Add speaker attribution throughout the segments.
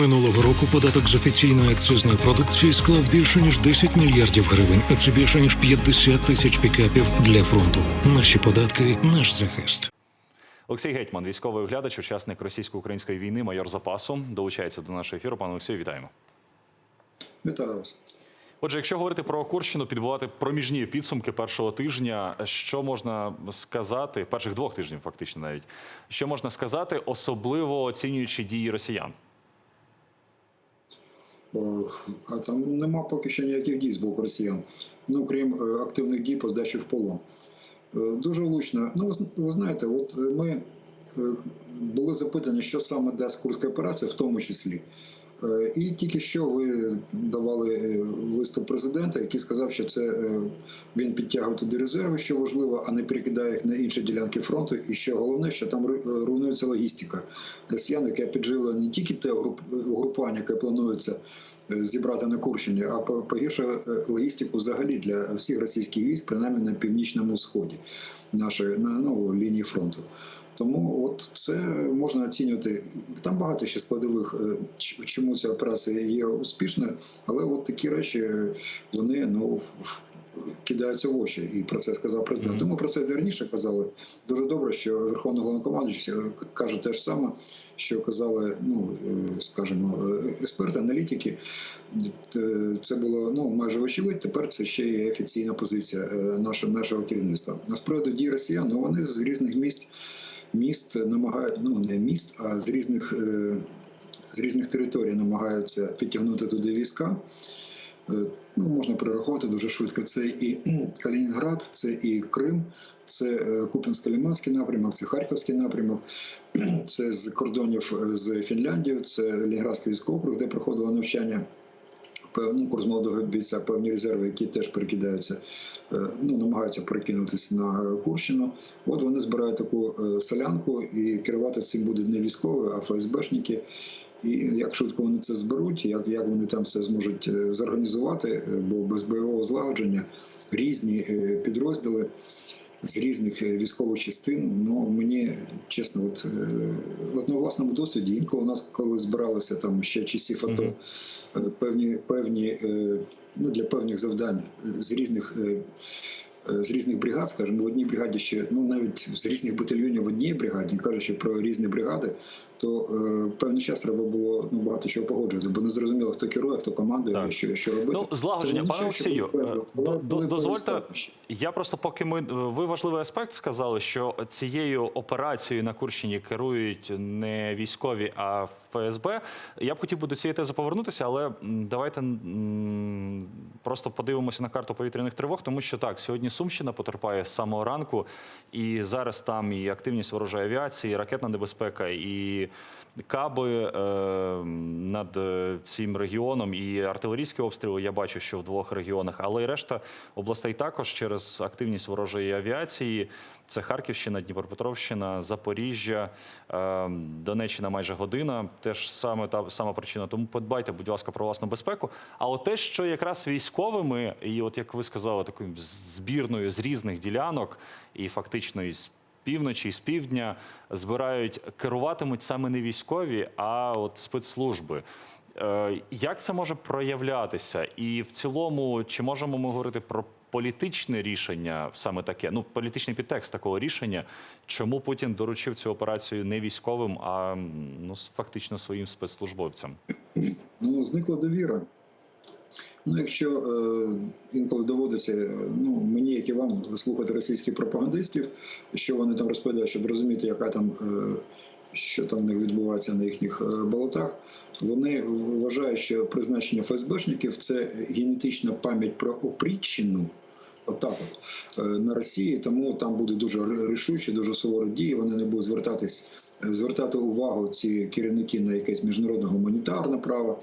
Speaker 1: Минулого року податок з офіційної акцизної продукції склав більше ніж 10 мільярдів гривень, а це більше ніж 50 тисяч пікапів для фронту. Наші податки, наш захист.
Speaker 2: Олексій Гетьман, військовий оглядач, учасник російсько-української війни, майор запасу, долучається до нашого ефіру. Пане Олексію, вітаємо.
Speaker 3: Вітаю вас.
Speaker 2: Отже, якщо говорити про Курщину, підбувати проміжні підсумки першого тижня, що можна сказати, перших двох тижнів, фактично, навіть що можна сказати, особливо оцінюючи дії росіян.
Speaker 3: О, А там нема поки що ніяких дій з боку росіян, ну крім е, активних дій по здачі в полон. Е, Дуже влучно. Ну, ви знаєте, от е, ми е, були запитані, що саме дасть курська операція, в тому числі. Е, І тільки що ви давали е, виступ президента, який сказав, що це е, він підтягує туди резерви, що важливо, а не перекидає їх на інші ділянки фронту. І що головне, що там руйнується логістика росіян, яке піджило не тільки те груп- угрупування, яке планується зібрати на Курщині, а по- погіршує е, логістику взагалі для всіх російських військ, принаймні на північному сході нашої на ну, лінії фронту. Тому от це можна оцінювати. Там багато ще складових, е, чому ця операція є успішною, але от такі речі е, вони ну. Кидаються в очі, і про це сказав президент.
Speaker 2: Мгм.
Speaker 3: Тому про це і раніше казали. Дуже добре, що Верховний Головнокомандуючий е, каже те ж саме, що казали, ну скажімо, експерти, аналітики. Це було ну майже очевидь. Тепер це ще є офіційна позиція нашого нашого керівництва. А з приводу дій росіян, ну вони з різних міст міст намагають, ну не міст, а з різних е, з різних територій намагаються підтягнути туди війська. Е, Ну, можна перераховувати дуже швидко. Це і Калінінград, це і Крим, це е, Куп'янсько-Лиманський напрямок, це Харківський напрямок, це з кордонів з Фінляндією, це Лінградський військовий округ, де проходило навчання. Певний курс молодого бійця, певні резерви, які теж перекидаються, е, ну намагаються перекинутися на Курщину. От вони збирають таку е, солянку, і керувати цим будуть не військові, а ФСБшники. І як швидко вони це зберуть, як, як вони там все зможуть е, зорганізувати, бо без бойового злагодження різні підрозділи з різних е, військових частин. Ну мені чесно, от, е, от на власному досвіді, інколи у нас, коли збиралися там ще часів АТО, е, певні певні ну для певних завдань з різних. З різних бригад, скажімо, в одній бригаді ще ну навіть з різних батальйонів в одній бригаді, кажучи про різні бригади, то е, певний час треба було ну багато чого погоджувати, бо не зрозуміло, хто керує, хто командує,
Speaker 2: Так.
Speaker 3: що, що робити.
Speaker 2: Ну, злагодження,
Speaker 3: Це
Speaker 2: пане Олексію, е, дозвольте. Я просто поки ми ви важливий аспект сказали, що цією операцією на Курщині керують не військові, а ФСБ. Я б хотів би до цієї тези повернутися, але давайте м, просто подивимося на карту повітряних тривог, тому що так, сьогодні Сумщина потерпає з самого ранку, і зараз там і активність ворожої авіації, і ракетна небезпека, і каби е, над е, цим регіоном, і артилерійські обстріли. Я бачу, що в двох регіонах, але і решта областей також через активність ворожої авіації. Це Харківщина, Дніпропетровщина, Запоріжжя, е, Донеччина майже година. Теж саме та сама причина. Тому подбайте, будь ласка, про власну безпеку. А от те, що якраз військовими, і от як ви сказали, такою збірною з різних ділянок, і фактично із півночі, і з півдня збирають керуватимуть саме не військові, а от спецслужби. Е, Як це може проявлятися? І в цілому, чи можемо ми говорити про політичне рішення, саме таке, ну політичний підтекст такого рішення, чому Путін доручив цю операцію не військовим, а ну фактично своїм спецслужбовцям?
Speaker 3: Ну, зникла довіра. Ну, якщо е, інколи доводиться, е, ну мені, як і вам, слухати російських пропагандистів, що вони там розповідають, щоб розуміти, яка там. Е, що там них відбувається на їхніх болотах, вони вважають, що призначення ФСБшників це генетична пам'ять про опріччину, отак от, е, на Росії, тому там буде дуже рішучі, дуже суворі дії. Вони не будуть звертатись, звертати увагу ці керівники на якесь міжнародне гуманітарне право.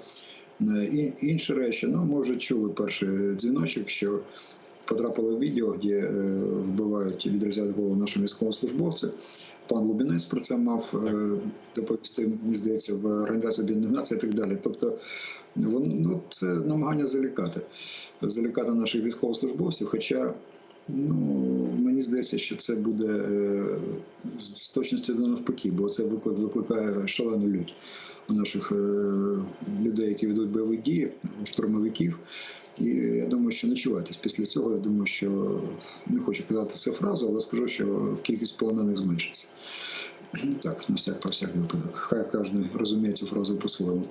Speaker 3: Е, І інші речі. Ну, ми вже чули перший дзвіночок, що потрапило відео, де е, вбивають і відрізають голову нашому військовослужбовцю. Пан Лубінець про це мав е, доповісти, мені здається, в Організації Об'єднаних Націй і так далі. Тобто, вон, ну, це намагання залякати, залякати наших військовослужбовців. Хоча Ну, мені здається, що це буде е, з точністю до навпаки, бо це виклик- викликає шалену лють у наших е, людей, які ведуть бойові дії, у штурмовиків. І я думаю, що ночуватись після цього. Я думаю, що не хочу казати цю фразу, але скажу, що кількість полонених зменшиться. Так, на всяк про всяк випадок. Хай кожен розуміє цю фразу по-своєму.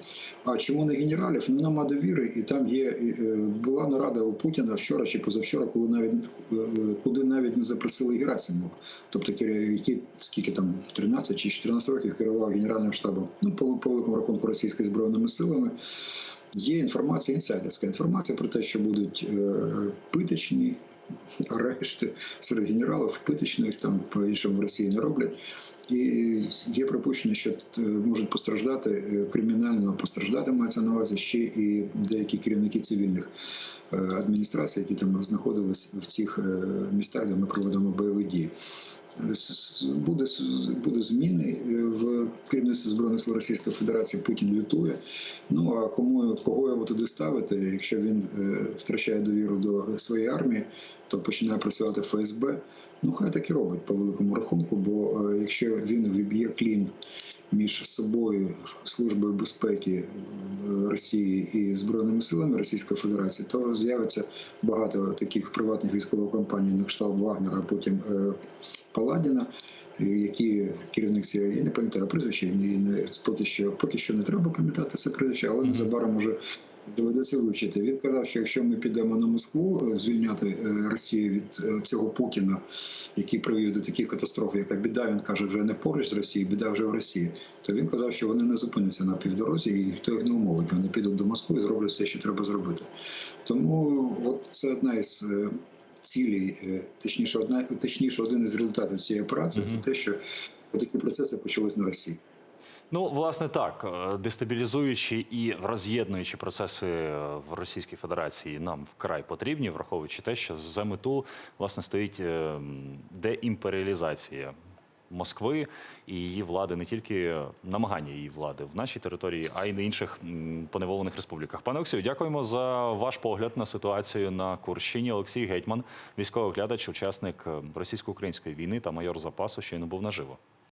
Speaker 3: А чому не генералів? Ну нема довіри, і там є е, була нарада у Путіна вчора чи позавчора, коли навіть е, куди навіть не запросили Герасимова. Тобто який скільки там 13 чи 14 років керував генеральним штабом. Ну по, по великому рахунку російськими збройними силами. Є інформація, інсайдерська інформація про те, що будуть е, питочні арешти серед генералів, питочних там по іншому в Росії не роблять. І є припущення, що е, можуть постраждати е, кримінально постраждати мається на увазі ще і деякі керівники цивільних е, адміністрацій, які там знаходились в цих містах, де ми проводимо бойові дії. Буде, буде зміни е, в керівництві збройних сил Російської Федерації. Путін лютує. Ну а кому кого його туди ставити, якщо він е, втрачає довіру до своєї армії, то починає працювати ФСБ. Ну хай так і робить по великому рахунку, бо е, якщо він віб'є клін між собою службою безпеки Росії і збройними силами Російської Федерації, то з'явиться багато таких приватних військових компаній, на кшталт Вагнера, потім Паладіна. е, Які керівник цієї, я не пам'ятаю прізвище, і не поки що поки що не треба пам'ятати це прізвище, але незабаром уже доведеться вивчити. Він казав, що якщо ми підемо на Москву е, звільняти е, Росію від е, цього Путіна, який привів до таких катастроф, яка біда, він каже, вже не поруч з Росією, біда вже в Росії. То він казав, що вони не зупиняться на півдорозі, і ніхто їх не умовить. Вони підуть до Москви і зроблять все, що треба зробити. Тому от це одна із е, цілей, е, точніше, одна точніше, один із результатів цієї операції, це те, що такі процеси почались на Росії.
Speaker 2: Ну, власне, так, дестабілізуючи дестабілізуючі і роз'єднуючі процеси е, в Російській Федерації нам вкрай потрібні, враховуючи те, що за мету власне стоїть е, деімперіалізація Москви і її влади, не тільки намагання її влади в нашій території, а й на інших поневолених республіках. Пане Олексію, дякуємо за ваш погляд на ситуацію на Курщині. Олексій Гетьман, військовий оглядач, учасник е, російсько-української війни та майор запасу, щойно був наживо.